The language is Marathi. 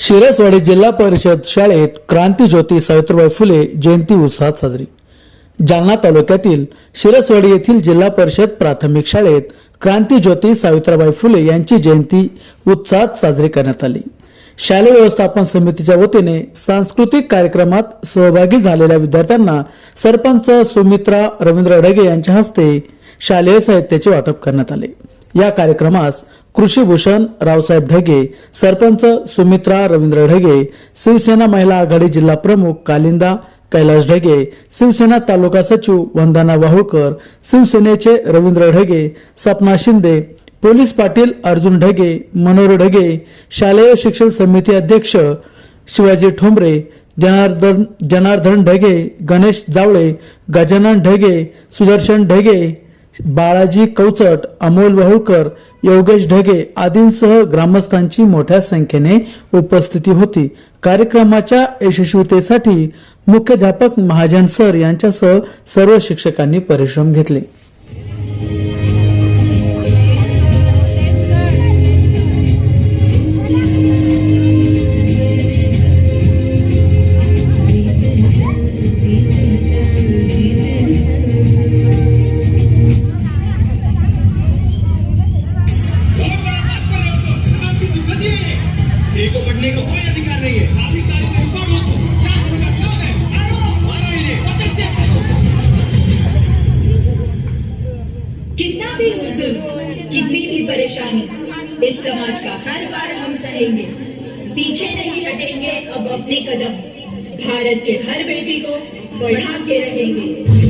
शिरसवाडी जिल्हा परिषद शाळेत क्रांतीज्योती सावित्रीबाई फुले जयंती उत्साहात साजरी. जालना तालुक्यातील शिरसवाडी येथील जिल्हा परिषद प्राथमिक शाळेत क्रांतीज्योती सावित्रीबाई फुले यांची जयंती उत्साहात साजरी करण्यात आली. शालेय व्यवस्थापन समितीच्या वतीने सांस्कृतिक कार्यक्रमात सहभागी झालेल्या विद्यार्थ्यांना सरपंच सुमित्रा रवींद्र ढगे यांच्या हस्ते शालेय साहित्याचे वाटप करण्यात आले. या कार्यक्रमास कृषीभूषण रावसाहेब ढगे सरपंच सुमित्रा रवींद्र ढगे शिवसेना महिला आघाडी जिल्हा प्रमुख कालिंदा कैलास ढगे शिवसेना तालुका सचिव वंदना वाहुळकर शिवसेनेचे रवींद्र ढगे सपना शिंदे पोलीस पाटील अर्जुन ढगे मनोहर ढगे शालेय शिक्षण समिती अध्यक्ष शिवाजी ठोंबरे जनार्दन जनार्दन ढगे गणेश जावळे गजानन ढगे सुदर्शन ढगे बाळाजी कवचट अमोल वहुळकर योगेश ढगे आदींसह ग्रामस्थांची मोठ्या संख्येने उपस्थिती होती. कार्यक्रमाच्या यशस्वीतेसाठी मुख्याध्यापक महाजन सर यांच्यासह सर्व शिक्षकांनी परिश्रम घेतले. को पढ़ने का कोई अधिकार नहीं है। कितना भी हुजूर कितनी भी परेशानी, इस समाज का हर बार हम सहेंगे। पीछे नहीं हटेंगे, अब अपने कदम। भारत के हर बेटी को बढ़ा के रहेंगे।